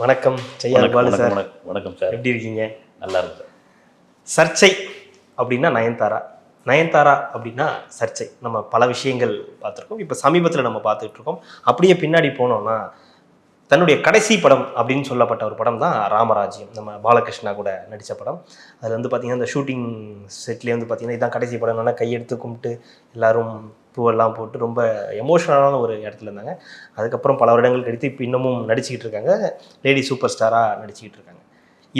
வணக்கம். செய்யார் பாலு சார். வணக்கம், வணக்கம் சார். எப்படி இருக்கீங்க? நல்லா இருக்கு சார். சர்ச்சை அப்படின்னா நயன்தாரா? நயன்தாரா அப்படின்னா சர்ச்சை. நம்ம பல விஷயங்கள் பார்த்துருக்கோம். இப்போ சமீபத்தில் நம்ம பார்த்துட்டு இருக்கோம் அப்படியே பின்னாடி போனோம்னா தன்னுடைய கடைசி படம் அப்படின்னு சொல்லப்பட்ட ஒரு படம் தான் ராமராஜ்யம். நம்ம பாலகிருஷ்ணா கூட நடித்த படம். அதில் வந்து பார்த்திங்கன்னா இந்த ஷூட்டிங் செட்லேயே வந்து பார்த்திங்கன்னா இதான் கடைசி படம் என்னன்னா கையெடுத்து கும்பிட்டு எல்லாரும் பூவெல்லாம் போட்டு ரொம்ப எமோஷனலான ஒரு இடத்துல இருந்தாங்க. அதுக்கப்புறம் பல வருடங்கள் கழித்து இப்போ இன்னமும் நடிச்சுக்கிட்டு இருக்காங்க. லேடி சூப்பர் ஸ்டாராக நடிச்சுக்கிட்டு இருக்காங்க.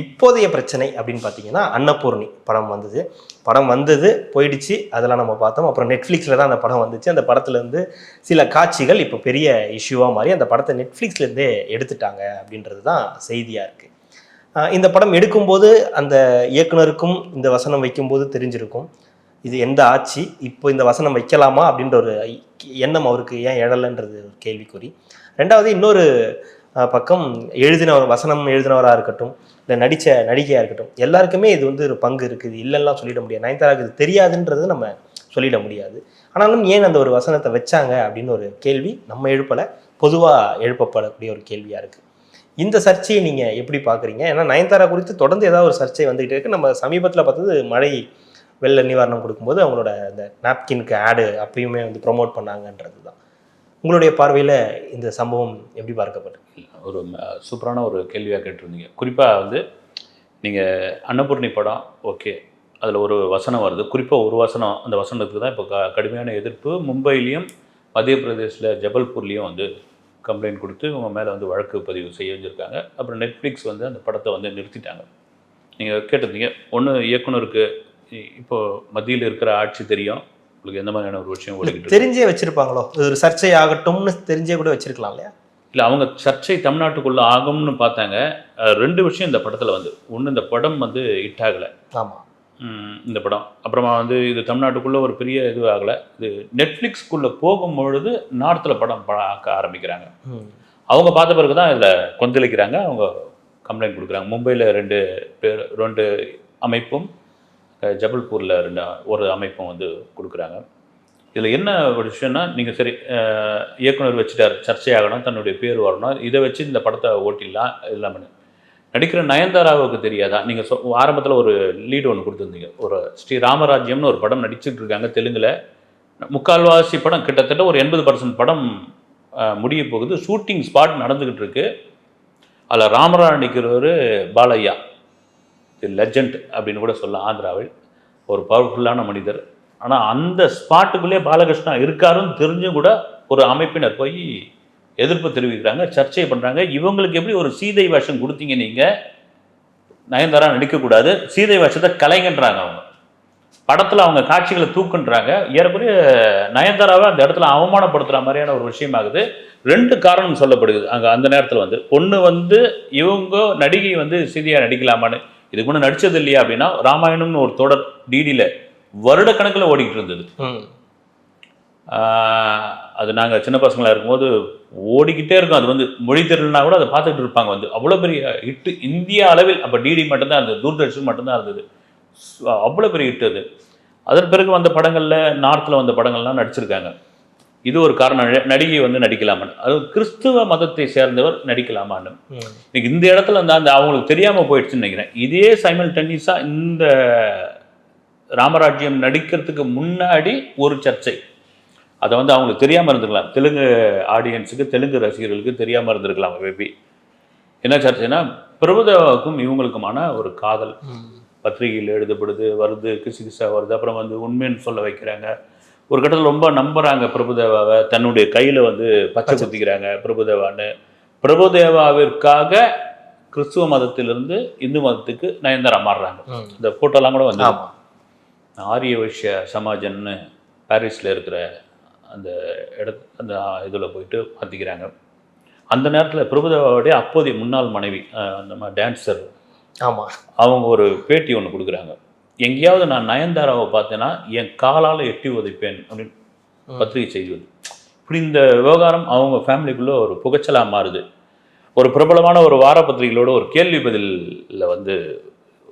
இப்போதைய பிரச்சனை அப்படின்னு பார்த்தீங்கன்னா அன்னபூர்ணி படம் வந்தது. படம் வந்தது போயிடுச்சு. அதெல்லாம் நம்ம பார்த்தோம். அப்புறம் நெட்ஃப்ளிக்ஸில் தான் அந்த படம் வந்துச்சு. அந்த படத்துலேருந்து சில காட்சிகள் இப்போ பெரிய இஷ்யூவாக மாறி அந்த படத்தை நெட்ஃப்ளிக்ஸ்லேருந்தே எடுத்துட்டாங்க அப்படின்றது தான் செய்தியாக இருக்குது இந்த படம் எடுக்கும்போது அந்த இயக்குனருக்கும் இந்த வசனம் வைக்கும்போது தெரிஞ்சிருக்கும். இது எந்த ஆட்சி? இப்போ இந்த வசனம் வைக்கலாமா? அப்படின்ற ஒரு எண்ணம் அவருக்கு ஏன் எழலைன்றது ஒரு கேள்விக்குறி. ரெண்டாவது இன்னொரு பக்கம் எழுதினவர் வசனம் எழுதினவராக இருக்கட்டும் இல்லை நடித்த நடிகையாக இருக்கட்டும் எல்லாருக்குமே இது வந்து ஒரு பங்கு இருக்குது. இல்லைன்னா சொல்லிட முடியாது. நயன்தாராக்கு இது தெரியாதுன்றது நம்ம சொல்லிட முடியாது. ஆனாலும் ஏன் அந்த ஒரு வசனத்தை வச்சாங்க? அப்படின்னு ஒரு கேள்வி நம்ம எழுப்பலை பொதுவாக எழுப்பப்படக்கூடிய ஒரு கேள்வியாக இருக்குது இந்த சர்ச்சையை நீங்கள் எப்படி பார்க்குறீங்க ஏன்னா நயன்தாரா குறித்து தொடர்ந்து ஏதாவது ஒரு சர்ச்சை வந்துகிட்டே இருக்குது நம்ம சமீபத்தில் பார்த்தது மழை வெள்ள நிவாரணம் கொடுக்கும்போது அவங்களோட அந்த நாப்கின்க்கு ஆடு அப்பயுமே வந்து ப்ரொமோட் பண்ணாங்கன்றது தான் உங்களுடைய பார்வையில் இந்த சம்பவம் எப்படி பார்க்கப்பட்டு? ஒரு சூப்பரான ஒரு கேள்வியாக கேட்டிருந்தீங்க. குறிப்பாக வந்து நீங்கள் அன்னபூர்ணி படம் ஓகே அதில் ஒரு வசனம் வருது. குறிப்பாக ஒரு வசனம் அந்த வசனத்துக்கு தான் இப்போ க கடுமையான எதிர்ப்பு. மும்பையிலையும் மத்திய பிரதேசில் ஜபல்பூர்லேயும் வந்து கம்ப்ளைண்ட் கொடுத்து இவங்க மேலே வந்து வழக்கு பதிவு செய்ய வச்சுருக்காங்க. அப்புறம் நெட்ஃப்ளிக்ஸ் வந்து அந்த படத்தை வந்து நிறுத்திட்டாங்க. நீங்கள் கேட்டிருந்தீங்க ஒன்று இயக்குனருக்கு இ- இப்போ மத்தியில் இருக்கிற ஆட்சி தெரியும். உங்களுக்கு எந்த மாதிரியான ஒரு விஷயம் ஓடிக்கிட்டு? தெரிஞ்சே வச்சிருப்பாங்களோ? இது ஒரு சர்ச்சை ஆகட்டும்னு தெரிஞ்சே கூட வச்சிருக்கலாம் இல்லையா? இல்லை அவங்க சர்ச்சை தமிழ்நாட்டுக்குள்ளே ஆகும்னு பார்த்தாங்க. ரெண்டு விஷயம் இந்த படத்தில் வந்து. ஒன்று இந்த படம் வந்து ஹிட் ஆகலை. ஆமாம் இந்த படம். அப்புறமா வந்து இது தமிழ்நாட்டுக்குள்ளே ஒரு பெரிய இது ஆகலை. இது நெட்ஃப்ளிக்ஸ்க்குள்ளே போகும்பொழுது நார்த்தில் படம் பார்க்க ஆரம்பிக்கிறாங்க. அவங்க பார்த்த பிறகு தான் இதில் கொந்தளிக்கிறாங்க. அவங்க கம்ப்ளைண்ட் கொடுக்குறாங்க. மும்பையில் ரெண்டு பேர் ரெண்டு அமைப்பும் ஜபல்பூரில் ரெண்டு ஒரு அமைப்பும் வந்து கொடுக்குறாங்க. இதில் என்ன ஒரு விஷயம்னா நீங்கள் சரி இயக்குனர் வச்சுட்டார் சர்ச்சையாகணும் தன்னுடைய பேர் வரணும் இதை வச்சு இந்த படத்தை ஓட்டிடலாம் இல்லாமல் நடிக்கிற நயன்தாராவுக்கு தெரியாதா? நீங்கள் சொ ஆரம்பத்தில் ஒரு லீடு ஒன்று கொடுத்துருந்தீங்க ஒரு ஸ்ரீ ராமராஜ்யம்னு ஒரு படம் நடிச்சுட்டு இருக்காங்க தெலுங்கில். முக்கால்வாசி படம் கிட்டத்தட்ட ஒரு எண்பது பர்சன்ட் படம் முடிய போகுது ஷூட்டிங் ஸ்பாட் நடந்துக்கிட்டு இருக்கு. அதில் ராமரா நடிக்கிறவர் பாலையா. லெஜண்ட் அப்படின்னு கூட சொல்லலாம். ஆந்திராவில் ஒரு பவர்ஃபுல்லான மனிதர். ஆனால் அந்த ஸ்பாட்டுக்குள்ளே பாலகிருஷ்ணா இருக்காருன்னு தெரிஞ்சும் கூட ஒரு அமைப்பினர் போய் எதிர்ப்பு தெரிவிக்கிறாங்க சர்ச்சை பண்ணுறாங்க இவங்களுக்கு எப்படி ஒரு சீதை வேஷம் கொடுத்தீங்க நீங்கள் நயன்தாரா நடிக்கக்கூடாது. சீதை வேஷத்தை கலைங்கன்றாங்க அவங்க. படத்தில் அவங்க காட்சிகளை தூக்குன்றாங்க. ஏறக்குறைய நயன்தாராவை அந்த இடத்துல அவமானப்படுத்துகிற மாதிரியான ஒரு விஷயமாகுது. ரெண்டு காரணம் சொல்லப்படுது. அங்கே அந்த நேரத்தில் வந்து ஒன்று வந்து இவங்க நடிகை வந்து சீதையாக நடிக்கலாமான்னு இதுக்கு முன்னே நடிச்சது இல்லையா அப்படின்னா ராமாயணம்னு ஒரு தொடர் டிடியில் வருடக்கணக்கில் ஓடிக்கிட்டு இருந்தது. அது நாங்கள் சின்ன பசங்களாக இருக்கும்போது ஓடிக்கிட்டே இருக்கும். அது வந்து மொழி தெரியலனா கூட அதை பார்த்துட்டு இருப்பாங்க வந்து. அவ்வளோ பெரிய ஹிட்டு இந்திய அளவில் அப்போ டிடி மட்டும்தான் இருந்தது தூர்தர்ஷன் மட்டும்தான் இருந்தது. அவ்வளோ பெரிய ஹிட் அது. அதன் பிறகு வந்த படங்களில் நார்த்தில் வந்த படங்கள்லாம் நடிச்சிருக்காங்க. இது ஒரு காரணம். நடிகை வந்து நடிக்கலாமான்னு. அது கிறிஸ்துவ மதத்தை சேர்ந்தவர் நடிக்கலாமான்னு. இன்னைக்கு இந்த இடத்துல அந்த அந்த அவங்களுக்கு தெரியாமல் போயிடுச்சுன்னு நினைக்கிறேன். இதே சைமல் டென்னிஸாக இந்த ராமராஜ்யம் நடிக்கிறதுக்கு முன்னாடி ஒரு சர்ச்சை. அதை வந்து அவங்களுக்கு தெரியாமல் இருந்திருக்கலாம். தெலுங்கு ஆடியன்ஸுக்கு தெலுங்கு ரசிகர்களுக்கு தெரியாமல் இருந்திருக்கலாம். மேபி என்ன சர்ச்சைனா பிரபுதேவாவுக்கும் இவங்களுக்குமான ஒரு காதல். பத்திரிகையில் எழுதப்படுது வருது கிசு கிசா வருது. அப்புறம் வந்து உண்மைன்னு சொல்ல வைக்கிறாங்க. ஒரு கட்டத்தில் ரொம்ப நம்புறாங்க பிரபுதேவாவை. தன்னுடைய கையில் வந்து பச்சை குத்திக்கிறாங்க பிரபுதேவான்னு. பிரபுதேவாவிற்காக கிறிஸ்துவ மதத்திலிருந்து இந்து மதத்துக்கு நயன்தாரா மாறுறாங்க. இந்த ஃபோட்டோலாம் கூட வந்து ஆரிய வைஷ்ய சமாஜன்னு பாரிஸில் இருக்கிற அந்த இடத்து அந்த இதில் போயிட்டு மாற்றிக்கிறாங்க அந்த நேரத்தில் பிரபுதேவாவுடைய அப்போதைய முன்னாள் மனைவி மாதிரி டான்ஸர் ஆமாம் அவங்க ஒரு பேட்டி ஒன்று கொடுக்குறாங்க. எங்கேயாவது நான் நயன்தாராவை பார்த்தேன்னா என் காலால் எட்டி உதைப்பேன் அப்படின்னு. பத்திரிகை செய்தி இப்படி இந்த விவகாரம் அவங்க ஃபேமிலிக்குள்ளே ஒரு புகைச்சலாக மாறுது. ஒரு பிரபலமான ஒரு வார பத்திரிகைகளோட ஒரு கேள்வி பதிலில் வந்து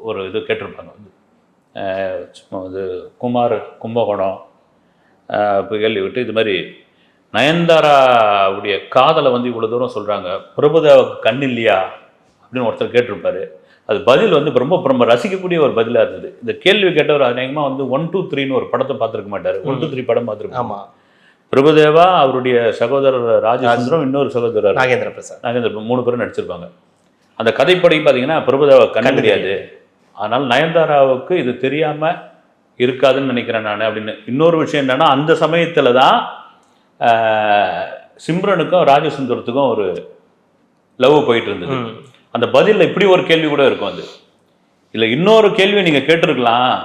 ஒரு இது கேட்டிருப்பாங்க வந்து. சும்மா வந்து குமார் கும்பகோணம் இப்போ கேள்வி விட்டு இது மாதிரி நயன்தாராவுடைய காதலை வந்து இவ்வளோ தூரம் சொல்கிறாங்க பிரபுதேவாவுக்கு கண் இல்லையா அப்படின்னு ஒருத்தர் கேட்டிருப்பாரு அது பதில் வந்து ரொம்ப ரொம்ப ரசிக்கக்கூடிய ஒரு பதிலாக இருந்தது. இந்த கேள்வி கேட்டவர் அநேகமாக வந்து ஒன் டூ த்ரீன்னு ஒரு படத்தை பார்த்துருக்க மாட்டார். ஒன் டூ த்ரீ படம் பார்த்துருக்கோம் ஆமா. பிரபுதேவா அவருடைய சகோதரர் ராஜேந்திரம் இன்னொரு சகோதரர். நாகேந்திர பிரசாத். நாகேந்திர மூணு பேரும் நடிச்சிருப்பாங்க. அந்த கதைப்படி பார்த்தீங்கன்னா பிரபுதேவா கண்ணு கிடையாது அதனால் நயன்தாராவுக்கு இது தெரியாம இருக்காதுன்னு நினைக்கிறேன் நான் அப்படின்னு. இன்னொரு விஷயம் என்னன்னா அந்த சமயத்துல தான் சிம்ரனுக்கும் ராஜசுந்தரத்துக்கும் ஒரு லவ் போயிட்டு இருந்தது. அந்த பதிலில் இப்படி ஒரு கேள்வி கூட இருக்கும் அது. இல்லை இன்னொரு கேள்வி நீங்கள் கேட்டிருக்கலாம்.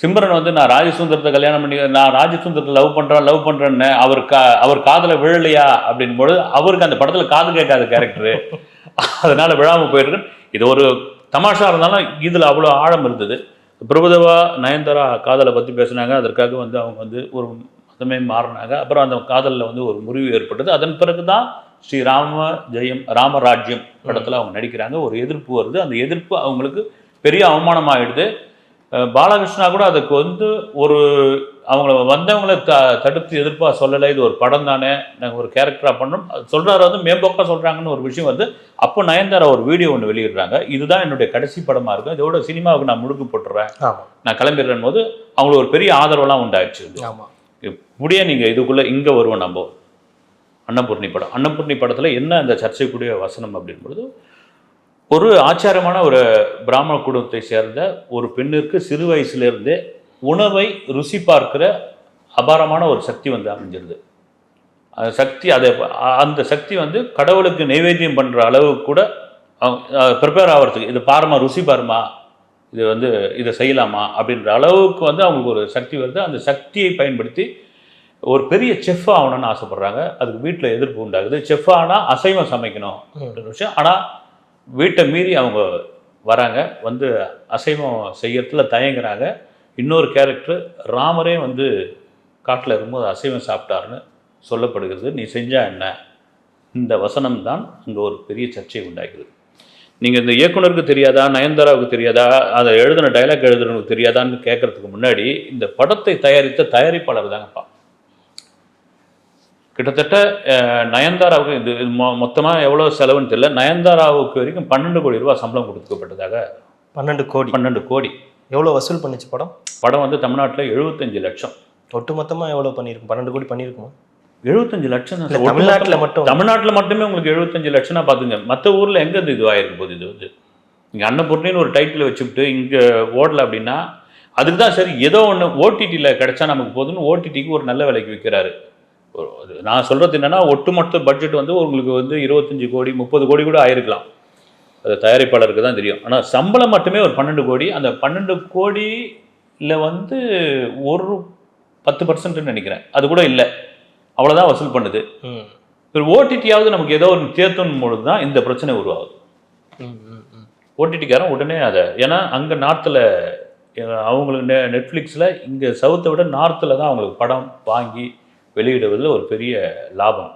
சிம்ரன் வந்து நான் ராஜசுந்தரத்தை கல்யாணம் பண்ணி நான் ராஜசுந்தரத்தை லவ் பண்ணுறேன் லவ் பண்ணுறேன்னு அவர் கா அவர் காதலை விழலையா? அப்படின்போது அவருக்கு அந்த படத்தில் காது கேட்காத கேரக்டர் அதனால் விழாமல் போயிருக்கு இது ஒரு தமாஷா இருந்தாலும் இதில் அவ்வளோ ஆழம் இருந்தது. பிரபுதவா நயன்தாரா காதலை பற்றி பேசினாங்க. அதற்காக வந்து அவங்க வந்து ஒரு மதமே மாறினாங்க. அப்புறம் அந்த காதலில் வந்து ஒரு முறிவு ஏற்பட்டது. அதன் பிறகு தான் ஸ்ரீ ராம ஜெயம் ராமராஜ்யம் படத்தில் அவங்க நடிக்கிறாங்க. ஒரு எதிர்ப்பு வருது. அந்த எதிர்ப்பு அவங்களுக்கு பெரிய அவமானமாயிடுது. அஹ் பாலகிருஷ்ணா கூட அதுக்கு வந்து ஒரு அவங்கள வந்தவங்கள த தடுத்து எதிர்ப்பா சொல்லலை. இது ஒரு படம் தானே. நாங்கள் ஒரு கேரக்டராக பண்ணோம். அது சொல்றாரு வந்து மேம்போக்கா சொல்கிறாங்கன்னு ஒரு விஷயம் வந்து அப்போ நயன்தாரா ஒரு வீடியோ ஒன்று வெளியிடுறாங்க. இதுதான் என்னுடைய கடைசி படமாக இருக்கும். இதோட சினிமாவுக்கு நான் முழுக்கு போட்டுறேன். நான் கிளம்பிடுறேன் போது அவங்களுக்கு ஒரு பெரிய ஆதரவெல்லாம் உண்டாயிடுச்சு. இது. ஆமா. இப்படியே நீங்கள் இதுக்குள்ளே இங்கே வருவோம் நம்ம. அன்னபூர்ணி படம். அன்னபூர்ணி படத்தில் என்ன அந்த சர்ச்சைக்குரிய வசனம் அப்படின்பொழுது ஒரு ஆச்சாரமான ஒரு பிராமண குடும்பத்தை சேர்ந்த ஒரு பெண்ணிற்கு சிறு வயசுலேருந்தே உணவை ருசி பார்க்கிற அபாரமான ஒரு சக்தி வந்து அமைஞ்சிருது. அந்த சக்தி அதை அந்த சக்தி வந்து கடவுளுக்கு நைவேத்தியம் பண்ணுற அளவுக்கு கூட ப்ரிப்பேர் ஆகிறதுக்கு இது பாருமா ருசி பாருமா இது வந்து இதை செய்யலாமா அப்படின்ற அளவுக்கு வந்து அவங்களுக்கு ஒரு சக்தி வருது. அந்த சக்தியை பயன்படுத்தி ஒரு பெரிய செஃப் ஆகணும்னு ஆசைப்படுறாங்க. அதுக்கு வீட்டில் எதிர்ப்பு உண்டாகுது. செஃப் ஆனால் அசைவம் சமைக்கணும் விஷயம். ஆனால் வீட்டை மீறி அவங்க வராங்க. வந்து அசைவம் செய்யறதுல தயங்குறாங்க. இன்னொரு கேரக்டர் ராமரே வந்து காட்டில் இருக்கும்போது அசைவம் சாப்பிட்டாருன்னு சொல்லப்படுகிறது. நீ செஞ்சா என்ன? இந்த வசனம் தான் அங்கே ஒரு பெரிய சர்ச்சை உண்டாகிறது நீங்கள் இந்த இயக்குனருக்கு தெரியாதா? நயன்தாராவுக்கு தெரியாதா? அதை எழுதின டைலாக் எழுதுனவங்களுக்கு தெரியாதான்னு கேட்கறதுக்கு முன்னாடி இந்த படத்தை தயாரித்த தயாரிப்பாளர் தாங்கப்பா. கிட்டத்தட்ட நயன்தாராவுக்கு இது இது மொ மொத்தமாக எவ்வளோ செலவுன்னு தெரியல. நயன்தாராவுக்கு வரைக்கும் பன்னெண்டு கோடி ரூபாய் சம்பளம் கொடுக்கப்பட்டதாக பன்னெண்டு கோடி. பன்னெண்டு கோடி. எவ்வளவு வசூல் பண்ணுச்சு படம்? படம் வந்து தமிழ்நாட்டில் எழுபத்தஞ்சு லட்சம். ஒட்டு மொத்தமா எவ்வளவு பண்ணிருக்கும்? பன்னெண்டு கோடி பண்ணிருக்குமா? எழுபத்தஞ்சு லட்சம். தமிழ்நாட்டுல மட்டும். தமிழ்நாட்டில் மட்டுமே உங்களுக்கு எழுபத்தஞ்சு லட்சம்னா பார்த்துங்க. மற்ற ஊரில் எங்கே இது இதுவாகிருக்கு போகுது இது வந்து? இங்கே அன்னபூர்ணின்னு ஒரு டைட்டில் வச்சுக்கிட்டு இங்கே ஓடல அப்படின்னா அதுக்கு தான் சரி ஏதோ ஒன்று ஓடிடியில் கிடைச்சா நமக்கு போதுன்னு ஓடிடிக்கு ஒரு நல்ல விலைக்கு விற்கிறாரு. நான் சொல்கிறது என்னன்னா ஒட்டுமொத்த பட்ஜெட் வந்து உங்களுக்கு வந்து இருபத்தஞ்சு கோடி முப்பது கோடி கூட ஆயிருக்கலாம். அது தயாரிப்பாளருக்கு தான் தெரியும். ஆனால் சம்பளம் மட்டுமே ஒரு பன்னெண்டு கோடி. அந்த பன்னெண்டு கோடியில் வந்து ஒரு பத்து பர்சன்ட்னு நினைக்கிறேன். அது கூட இல்லை. அவ்வளோதான் வசூல் பண்ணுது. ஒரு ஓடிடியாவது நமக்கு ஏதோ ஒரு தேர்த்தும் பொழுது தான் இந்த பிரச்சனை உருவாகுது. ஓடிடிக்காரன் உடனே அதை ஏன்னா அங்கே நார்த்தில் அவங்களுக்கு நெ நெட்ஃப்ளிக்ஸில் இங்கே சவுத்தை விட நார்த்தில் தான் அவங்களுக்கு படம் வாங்கி வெளியிடுவதில் ஒரு பெரிய லாபம்.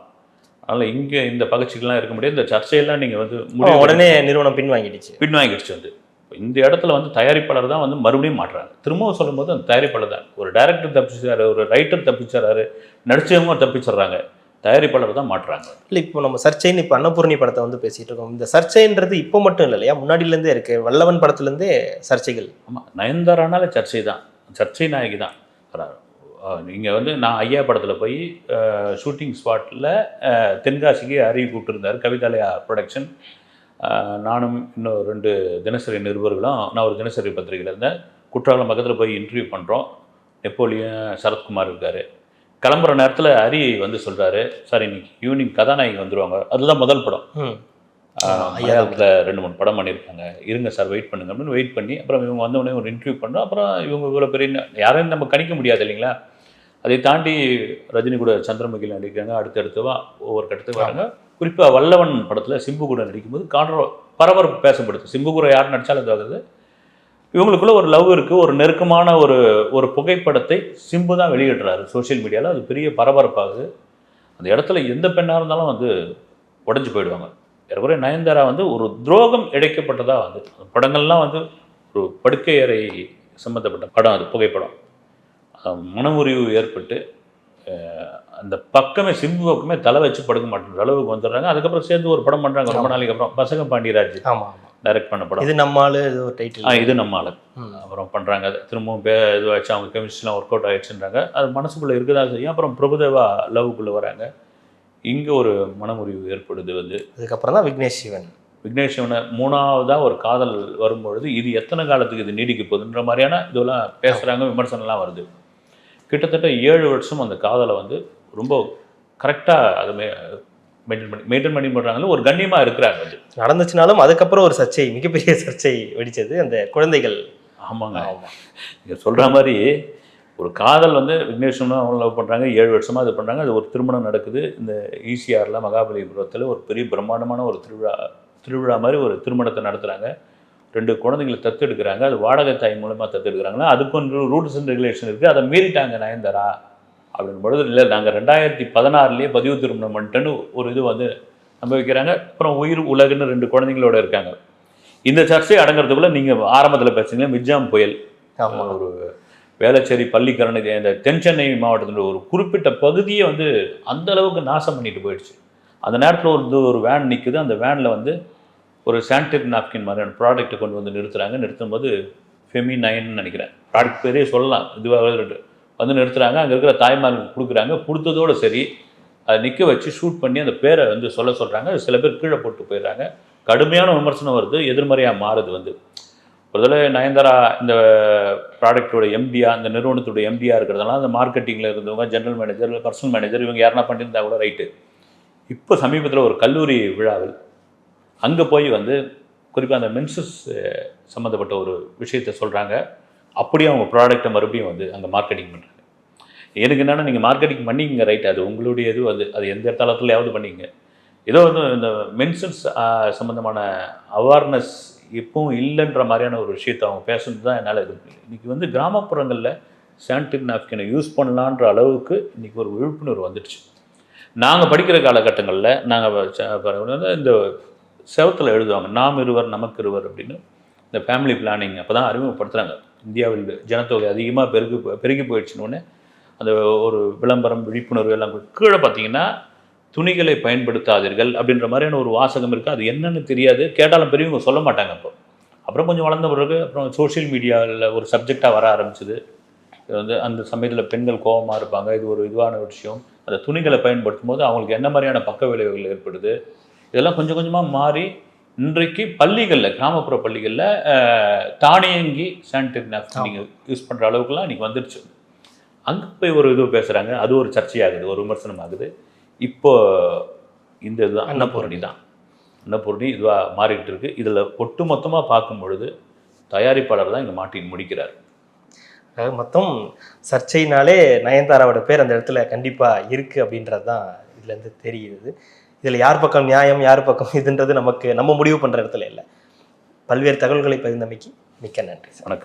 அதனால் இங்கே இந்த பகச்சிகள்லாம் இருக்க முடியாது. இந்த சர்ச்சையெல்லாம் நீங்கள் வந்து முடிவு உடனே நிறுவனம் பின்வாங்கிடுச்சு. பின்வாங்கிடுச்சு வந்து. இந்த இடத்துல வந்து தயாரிப்பாளர் தான் வந்து மறுபடியும் மாட்டுறாங்க திரும்பவும் சொல்லும்போது அந்த தயாரிப்பாளர் தான். ஒரு டைரக்டர் தப்பிச்சாரு ஒரு ரைட்டர் தப்பிச்சாரு நடிச்சவங்க தப்பிச்சிடுறாங்க. தயாரிப்பாளர் தான் மாட்டுறாங்க இல்ல இப்போ நம்ம சர்ச்சைன்னு இப்போ அன்னபூர்ணி படத்தை வந்து பேசிட்டு இருக்கோம். இந்த சர்ச்சைன்றது இப்போ மட்டும் இல்லை இல்லையா? முன்னாடில இருந்தே இருக்கு. வல்லவன் படத்துல இருந்தே சர்ச்சைகள். ஆமாம் நயன்தாரானால சர்ச்சை தான். சர்ச்சை நாயகி தான். நீங்கள் வந்து நான் ஐயா படத்தில் போய் ஷூட்டிங் ஸ்பாட்டில் தென்காசிக்கு அறிவு கூப்பிட்டுருந்தார் கவிதாலயா ப்ரொடக்ஷன் நானும் இன்னும் ரெண்டு தினசரி நிருபர்களும் நான் ஒரு தினசரி பத்திரிகையில் இருந்தேன். குற்றாலம் பக்கத்தில் போய் இன்டர்வியூ பண்ணுறோம் நெப்போலியன் சரத்குமார் இருக்கார். கிளம்புற நேரத்தில் ஹரி வந்து சொல்கிறாரு சார் இன்னைக்கு ஈவினிங் கதாநாயகி வந்துருவாங்க. அதுதான் முதல் படம். மலையாளத்தில் ரெண்டு மூணு படம் பண்ணியிருக்காங்க. இருங்க சார் வெயிட் பண்ணுங்க அப்படின்னு வெயிட் பண்ணி அப்புறம் இவங்க வந்த உடனே ஒரு இன்டர்வியூ பண்ணோம் அப்புறம் இவங்க இவ்வளோ பெரிய யாரையும் நம்ம கணிக்க முடியாது இல்லைங்களா? அதை தாண்டி ரஜினி கூட சந்திரமுகியில் நடிக்கிறாங்க. அடுத்தடுத்துவா ஒவ்வொரு கட்டத்துக்கு வராங்க. குறிப்பாக வல்லவன் படத்தில் சிம்பு கூட நடிக்கும்போது காண்ற பரபரப்பு பேசப்படுது சிம்பு கூட யார் நடிச்சாலும் அது ஆகுது இவங்களுக்குள்ள ஒரு லவ் இருக்குது ஒரு நெருக்கமான ஒரு ஒரு புகைப்படத்தை சிம்பு தான் வெளியிடுறாரு. சோஷியல் மீடியாவில் அது பெரிய பரபரப்பாகுது. அந்த இடத்துல எந்த பெண்ணாக இருந்தாலும் வந்து உடஞ்சி போயிடுவாங்க. ஏறக்குறைய நயன்தாரா வந்து ஒரு துரோகம் இழைக்கப்பட்டதாக வந்து படங்கள்லாம் வந்து ஒரு படுக்கை அறை சம்மந்தப்பட்ட படம் அது புகைப்படம். மனமுறிவு ஏற்பட்டு அந்த பக்கமே சிம்பு பக்கமே தலை வச்சு படுக்க மாட்டேன்ற அளவுக்கு வந்துடுறாங்க. அதுக்கப்புறம் சேர்ந்து ஒரு படம் பண்ணுறாங்க ரொம்ப நாளைக்கு அப்புறம் பசங்க பாண்டியராஜ் ஆமா ஆமா. டைரக்ட் பண்ண படம். இது நம்ம ஆளு இது ஒரு ஆ டைட்டில் இது நம்ம ஆளு அப்புறம் பண்ணுறாங்க அது திரும்பவும் பே இதுவாச்சு. அவங்க கெமிஸ்ட்ரிலாம் ஒர்க் அவுட் ஆயிடுச்சுன்றாங்க. அது மனசுக்குள்ளே இருக்குதா? செய்யும். அப்புறம் பிரபுதேவா லவ்க்குள்ளே வராங்க. இங்கே ஒரு மனமுறிவு ஏற்படுது வந்து. அதுக்கப்புறம் தான் விக்னேஷ் சிவன். விக்னேஷ் சிவனை மூணாவதாக ஒரு காதல் வரும்பொழுது இது எத்தனை காலத்துக்கு இது நீடிக்க போகுதுன்ற மாதிரியான இதெல்லாம் பேசுகிறாங்க விமர்சனம்லாம் வருது. கிட்டத்தட்ட ஏழு வருஷம் அந்த காதலை வந்து ரொம்ப கரெக்டாக அதை மெயின்டைன் பண்ணி மெயின்டைன் பண்ணி பண்ணுறாங்களோ ஒரு கண்ணியமாக இருக்கிறாங்க அது நடந்துச்சுனாலும் அதுக்கப்புறம் ஒரு சர்ச்சை மிகப்பெரிய சர்ச்சை வெடிச்சது அந்த குழந்தைகள். ஆமாங்க. ஆமா. நீங்கள் சொல்கிற மாதிரி ஒரு காதல் வந்து விக்னேஸ்வரனும் அவங்க லவ் பண்ணுறாங்க ஏழு வருஷமாக இது பண்ணுறாங்க அது ஒரு திருமணம் நடக்குது. இந்த ஈசிஆரில் மகாபலிபுரத்தில் ஒரு பெரிய பிரம்மாண்டமான ஒரு திருவிழா திருவிழா மாதிரி ஒரு திருமணத்தை நடத்துகிறாங்க ரெண்டு குழந்தைங்களை தத்தெடுக்கிறாங்க அது வாடகை தாய் மூலமாக தத்தெடுக்கிறாங்களா? அதுக்கு ஒரு ரூல்ஸ் அண்ட் ரெகுலேஷன் இருக்குது அதை மீறிட்டாங்க நயன்தாரா? அப்படின்னு பொழுது இல்லை நாங்கள் ரெண்டாயிரத்தி பதினாறுலேயே பதிவு திருமணம் பண்ணிட்டேன்னு ஒரு இது வந்து நம்ப வைக்கிறாங்க அப்புறம் உயிர் உலகுன்னு ரெண்டு குழந்தைங்களோட இருக்காங்க. இந்த சர்ச்சை அடங்குறதுக்குள்ள நீங்கள் ஆரம்பத்தில் பேசுனீங்க மிர்ஜாம் புயல். ஒரு வேளச்சேரி பள்ளிக்கரணை இந்த தென் சென்னை மாவட்டத்தில் ஒரு குறிப்பிட்ட பகுதியை வந்து அந்த அளவுக்கு நாசம் பண்ணிட்டு போயிடுச்சு. அந்த நேரத்தில் ஒரு ஒரு வேன் நிற்குது அந்த வேனில் வந்து ஒரு சானிடரி நாப்கின் மாதிரியான ப்ராடக்ட்டை கொண்டு வந்து நிறுத்துகிறாங்க நிறுத்தும் போது ஃபெமி நைன்னு நினைக்கிறேன். ப்ராடக்ட் பேரே சொல்லலாம். இதுவாக வந்து நிறுத்துகிறாங்க அங்கே இருக்கிற தாய்மார்களுக்கு கொடுக்குறாங்க. கொடுத்ததோட சரி அதை நிற்க வச்சு ஷூட் பண்ணி அந்த பேரை வந்து சொல்ல சொல்கிறாங்க சில பேர் கீழே போட்டு போயிடுறாங்க. கடுமையான விமர்சனம் வருது. எதிர்மறையாக மாறுது வந்து. ஒரு தடவை நயன்தாரா இந்த ப்ராடக்டோட எம்டியா அந்த நிறுவனத்தோட எம்டியா இருக்கிறதெல்லாம் அந்த மார்க்கெட்டிங்கில் இருந்தவங்க ஜென்ரல் மேனேஜர் பர்சனல் மேனேஜர் இவங்க யாருனா பண்ணியிருந்தா கூட ரைட்டு இப்போ சமீபத்தில் ஒரு கல்லூரி விழாவில் அங்கே போய் வந்து குறிப்பாக அந்த மென்சஸ் சம்மந்தப்பட்ட ஒரு விஷயத்தை சொல்கிறாங்க அப்படியே அவங்க ப்ராடக்ட்டை மறுபடியும் வந்து அங்கே மார்க்கெட்டிங் பண்ணுறாங்க எனக்கு என்னென்னா நீங்கள் மார்க்கெட்டிங் பண்ணிக்கங்க ரைட் அது உங்களுடைய இது வந்து அது எந்த தளத்துலையாவது பண்ணிங்க. ஏதோ வந்து இந்த மென்சன்ஸ் சம்மந்தமான அவேர்னஸ் இப்பவும் இல்லைன்ற மாதிரியான ஒரு விஷயத்தை அவங்க பேசுனது தான் என்னால் இது இன்றைக்கி வந்து கிராமப்புறங்களில் சானிடரி நாப்கினை யூஸ் பண்ணலான்ற அளவுக்கு இன்றைக்கி ஒரு விழிப்புணர்வு வந்துடுச்சு. நாங்கள் படிக்கிற காலகட்டங்களில் நாங்கள் இந்த செவத்தில் எழுதுவாங்க நாம் இருவர் நமக்கு இருவர் அப்படின்னு இந்த ஃபேமிலி பிளானிங் அப்போ தான் அறிமுகப்படுத்துகிறாங்க இந்தியாவில் ஜனத்தொகை அதிகமாக பெருகு பெருகி போயிடுச்சுன்னு அந்த ஒரு விளம்பரம் விழிப்புணர்வு எல்லாம் கீழே பார்த்தீங்கன்னா துணிகளை பயன்படுத்தாதீர்கள் அப்படின்ற மாதிரியான ஒரு வாசகம் இருக்குது அது என்னன்னு தெரியாது. கேட்டாலும் பெரியவங்க சொல்ல மாட்டாங்க அப்போ. அப்புறம் கொஞ்சம் வளர்ந்த பிறகு அப்புறம் சோஷியல் மீடியாவில் ஒரு சப்ஜெக்டாக வர ஆரம்பிச்சுது. இது வந்து அந்த சமயத்தில் பெண்கள் கோபமாக இருப்பாங்க. இது ஒரு இதுவான விஷயம். அந்த துணிகளை பயன்படுத்தும் போது அவங்களுக்கு என்ன மாதிரியான பக்க விளைவுகள் ஏற்படுது? இதெல்லாம் கொஞ்சம் கொஞ்சமாக மாறி இன்றைக்கு பள்ளிகளில் கிராமப்புற பள்ளிகளில் தானியங்கி சானிடரி நாப்கின் நீங்கள் யூஸ் பண்ணுற அளவுக்குலாம் இன்றைக்கி வந்துருச்சு. அங்கே போய் ஒரு இது பேசுகிறாங்க அது ஒரு சர்ச்சையாகுது ஒரு விமர்சனம் ஆகுது. இப்போ இந்த இதுதான் அன்னபூரணி தான். அன்னபூரணி இதுவாக மாறிக்கிட்டு இருக்கு. இதில் ஒட்டு மொத்தமாக பார்க்கும் பொழுது தயாரிப்பாளர் தான் இங்கே மாட்டி முடிக்கிறார். மொத்தம் சர்ச்சைனாலே நயன்தாராவோட பேர் அந்த இடத்துல கண்டிப்பா இருக்கு அப்படின்றது தான் இதுல இருந்து தெரியுது. இதில் யார் பக்கம் நியாயம் யார் பக்கம் இதுன்றது நமக்கு நம்ம முடிவு பண்ணுற இடத்துல இல்லை. பல்வேறு தகவல்களை பகிர்ந்தமைக்கு மிக்க நன்றி. வணக்கம்.